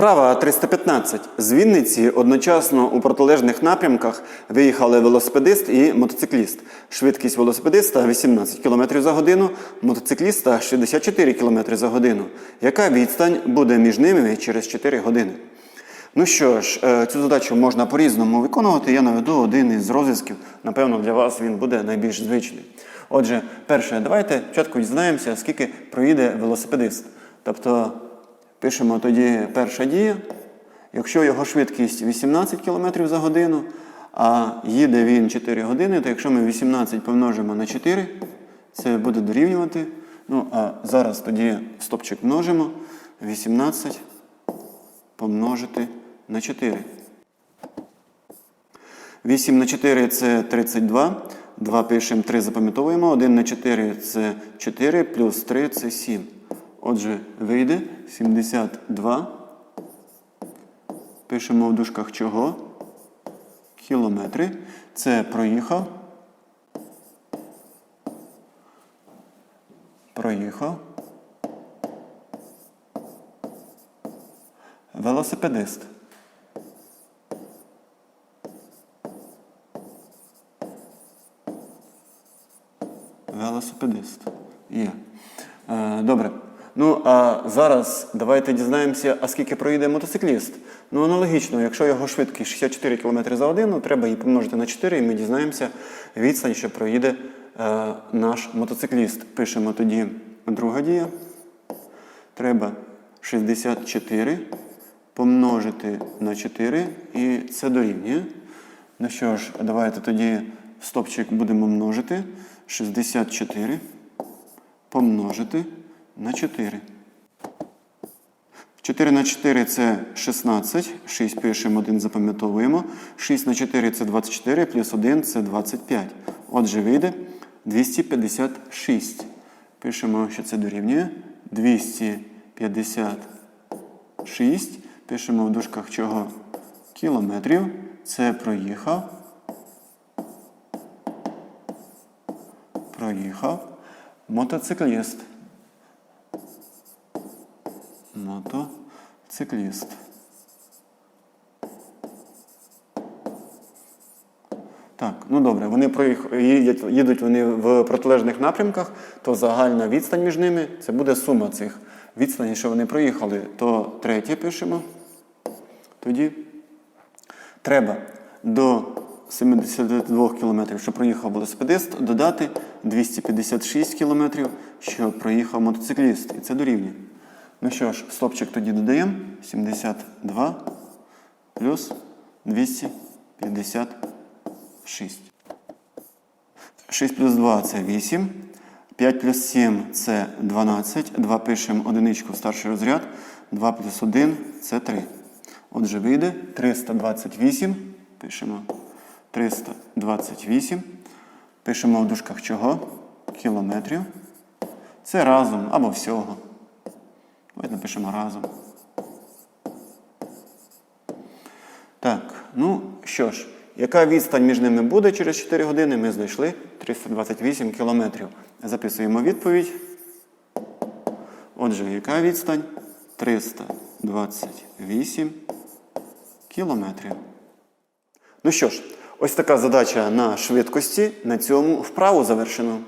Вправа 315. З Вінниці одночасно у протилежних напрямках виїхали велосипедист і мотоцикліст. Швидкість велосипедиста 18 км за годину, мотоцикліста 64 км за годину. Яка відстань буде між ними через 4 години? Ну що ж, е, цю задачу можна по-різному виконувати. Я наведу один із розв'язків. Напевно, для вас він буде найбільш звичний. Отже, перше, давайте спочатку дізнаємося, скільки проїде велосипедист. Тобто пишемо тоді перша дія. Якщо його швидкість 18 км за годину, а їде він 4 години, то якщо ми 18 помножимо на 4, це буде дорівнювати. Ну, а зараз тоді стопчик множимо. 18 помножити на 4. 8 на 4 це 32. 2 пишемо, 3 запам'ятовуємо. 1 на 4 це 4, плюс 3 це 7. Отже, вийде 72. Пишемо в дужках чого? Кілометри. Це проїхав. Проїхав. Велосипедист. Велосипедист. Є. Е, добре. Ну, а зараз давайте дізнаємося, а скільки проїде мотоцикліст. Ну, аналогічно, якщо його швидкість 64 км за годину, треба її помножити на 4, і ми дізнаємося відстань, що проїде е, наш мотоцикліст. Пишемо тоді друга дія. Треба 64 помножити на 4, і це дорівнює. Ну що ж, давайте тоді стопчик будемо множити. 64 помножити на 4. 4 на 4 це 16. 6 пишемо, 1 запам'ятовуємо. 6 на 4 це 24, плюс 1 це 25. Отже, вийде 256. Пишемо, що це дорівнює. 256. Пишемо в дужках чого кілометрів. Це проїхав. Проїхав. Мотоцикліст. Мотоцикліст. Так, ну добре, вони проїх... їдуть, їдуть вони в протилежних напрямках, то загальна відстань між ними це буде сума цих відстані, що вони проїхали. То третє пишемо. Тоді треба до 72 км, що проїхав велосипедист, додати 256 км, що проїхав мотоцикліст. І це дорівнює. Ну що ж, стопчик тоді додаємо. 72 плюс 256. 6 плюс 2 це 8. 5 плюс 7 це 12. 2 пишемо одиничку в старший розряд. 2 плюс 1 це 3. Отже, вийде 328. Пишемо 328. Пишемо в дужках чого? Кілометрів. Це разом або всього. Давайте напишемо разом. Так, ну що ж, яка відстань між ними буде через 4 години? Ми знайшли 328 кілометрів. Записуємо відповідь. Отже, яка відстань? 328 кілометрів. Ну що ж, ось така задача на швидкості. На цьому вправу завершено.